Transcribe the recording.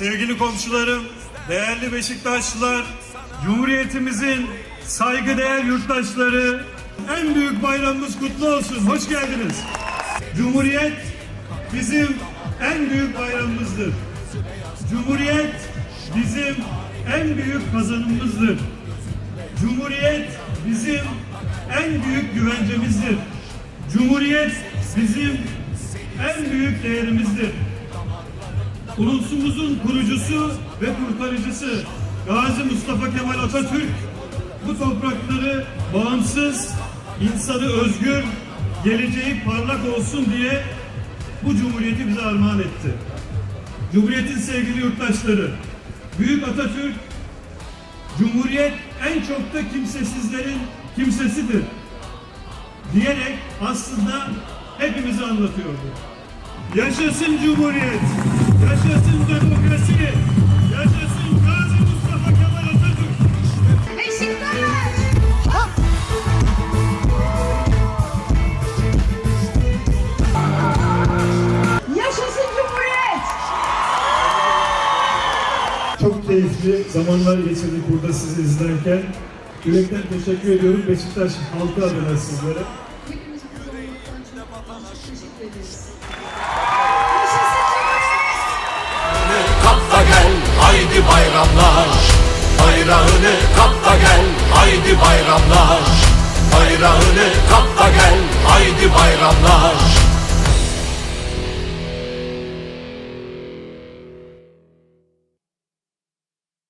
sevgili komşularım, değerli Beşiktaşlılar, Cumhuriyetimizin saygıdeğer yurttaşları, en büyük bayramımız kutlu olsun. Hoş geldiniz. Cumhuriyet bizim en büyük bayramımızdır. Cumhuriyet bizim en büyük kazanımımızdır. Cumhuriyet bizim en büyük güvencemizdir. Cumhuriyet bizim en büyük değerimizdir. Ulusumuzun kurucusu ve kurtarıcısı Gazi Mustafa Kemal Atatürk bu toprakları bağımsız, insanı özgür, geleceği parlak olsun diye bu cumhuriyeti bize armağan etti. Cumhuriyetin sevgili yurttaşları, Büyük Atatürk, Cumhuriyet en çok da kimsesizlerin kimsesidir diyerek aslında hepimizi anlatıyordu. Yaşasın Cumhuriyet, yaşasın demokrasi, yaşasın Gazi Mustafa Kemal Atatürk. Beşiktaş! Yaşasın Cumhuriyet! Çok keyifli zamanlar geçirdik burada sizi izlerken. Yürekten teşekkür ediyorum Beşiktaş halkı adına sizlere. Hepimiz çok çok teşekkür ederiz. Haydi bayramlar Bayrağını kap da gel